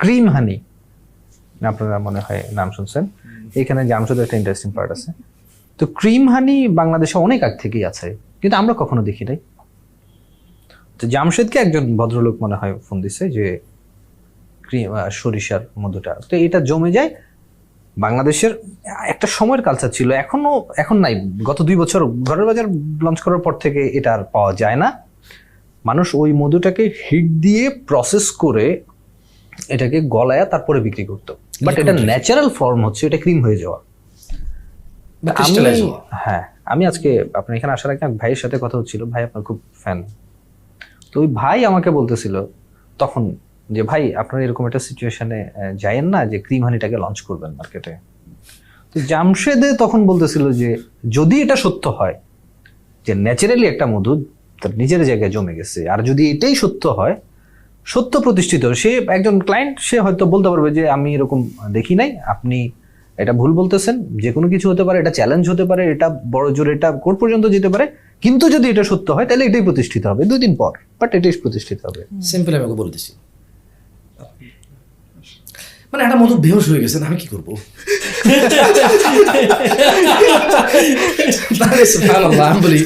Cream হানি আপনারা মনে হয় নাম শুনছেন। এখানে জামশুদের একটা ইন্টারেস্টিং পার্ট আছে। তো ক্রিম হানি বাংলাদেশে অনেক আগ থেকেই আছে, কিন্তু আমরা কখনো দেখি নাই। তো জামশেদকে একজন ভদ্রলোক মনে হয় ফোন দিছে যে সরিষার মধুটা। তো এটা জমে যায় বাংলাদেশের, একটা সময়ের কালচার ছিল। এখনও, এখন নাই। গত দুই বছর ঘরের বাজার লঞ্চ করার পর থেকে এটা আর পাওয়া যায় না। মানুষ ওই মধুটাকে হিট দিয়ে প্রসেস করে এটাকে গলায় তারপরে বিক্রি করতো। বাট এটা ন্যাচারাল ফর্ম হচ্ছে এটা ক্রিম হয়ে যাওয়া। হ্যাঁ আমি আজকে আপনার এখানে আসার আগে ভাইয়ের সাথে কথা হচ্ছিল ভাই আপনার খুব ফ্যান তো ওই ভাই আমাকে বলতেছিল তখন যে ভাই আপনারা এরকম একটা সিচুয়েশনে যায়েন না যে ক্রিম হানিটাকে লঞ্চ করবেন মার্কেটে তো জামশেদে তখন বলতেছিল যে যদি এটা সত্য হয় যে ন্যাচারালি একটা মধু তার নিজের জায়গায় জমে গেছে। আর যদি এটাই সত্য হয়, সত্য প্রতিষ্ঠিত, সে একজন ক্লায়েন্ট সে হয়তো বলতে পারবে যে, আমি এরকম দেখি নাই, আপনি এটা ভুল বলতেছেন, যে কোনো কিছু হতে পারে, এটা চ্যালেঞ্জ হতে পারে, এটা বড় জোর, এটা কোর্ট পর্যন্ত যেতে পারে। কিন্তু যদি এটা সত্য হয়, তাহলে এটাই প্রতিষ্ঠিত হবে, দুই দিন পর। বাট এটাই প্রতিষ্ঠিত হবে। সিম্পল আমি ওকে বলে দিছি। মানে একটা মতো বেহোশ হয়ে গেছে আমি কি করব? তাহলে সুবহানাল্লাহ, আমি বলি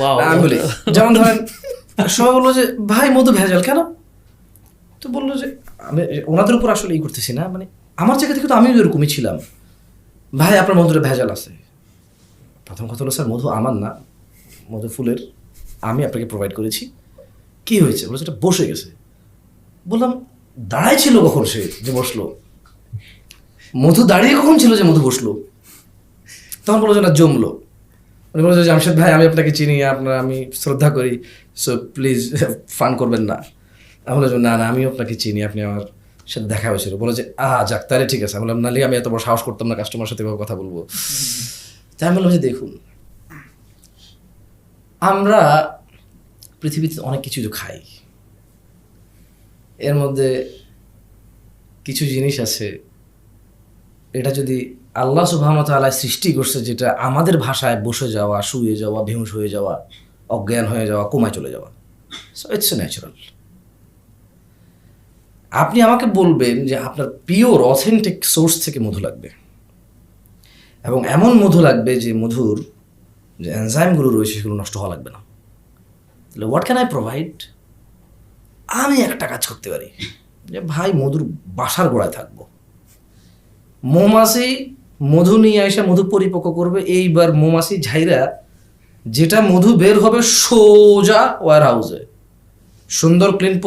Wow. আমি বলি যেমন ধরেন সবাই বলল যে ভাই মধু ভেজাল কেন? তো বলল যে আমি ওনাদের উপর আসলে ই করতেছি না। মানে আমার জায়গা থেকে তো আমিও এরকমই ছিলাম। ভাই আপনার মধুটা ভেজাল আছে। প্রথম কথা হলো স্যার মধু আমার না। মধু ফুলের। আমি আপনাকে প্রোভাইড করেছি। কি হয়েছে? বলে সেটা বসে গেছে। বললাম দাঁড়াই ছিল কখন সে যে বসল? মধু দাঁড়িয়ে কখন ছিল যে মধু বসল? তখন বলল যে না, জমলো। উনি বলছে জামশেদ ভাই, আমি আপনাকে চিনি, আপনার, আমি শ্রদ্ধা করি সো প্লিজ ফান করবেন না। আমি বললাম না না, আমিও আপনাকে চিনি, আপনি আমার সাথে দেখা হয়েছিল। বলে যে, আহ, যাক, তাহলে ঠিক আছে। আমি বললাম নাহলে আমি এত বড় সাহস করতাম না কাস্টমার সাথে এভাবে কথা বলব। তাই আমি বললাম যে, দেখুন, আমরা পৃথিবীতে অনেক কিছু খাই। এর মধ্যে কিছু জিনিস আছে এটা যদি আল্লাহ সুবাহতালা সৃষ্টি করছে যেটা আমাদের ভাষায় বসে যাওয়া, শুয়ে যাওয়া, বেহুশ হয়ে যাওয়া, অজ্ঞান হয়ে যাওয়া, কোমায় চলে যাওয়া সো ইটস ন্যাচারাল আপনি আমাকে বলবেন যে আপনার পিওর অথেন্টিক সোর্স থেকে মধু লাগবে। এবং এমন মধু লাগবে যে মধুর যে এনজাইমগুলো রয়েছে সেগুলো নষ্ট হওয়া লাগবে না। তাহলে হোয়াট ক্যান আই প্রোভাইড আমি একটা কাজ করতে পারি। যে ভাই, মধুর বাসার গোড়ায় থাকব। মৌমাছি মধু নিয়ে এসে মধু পরিপক্ক করবে, এইবার মৌমাছি ঝাইরা যেটা মধু বের হবে সোজা ওয়ার হাউসে সুন্দর ক্লিন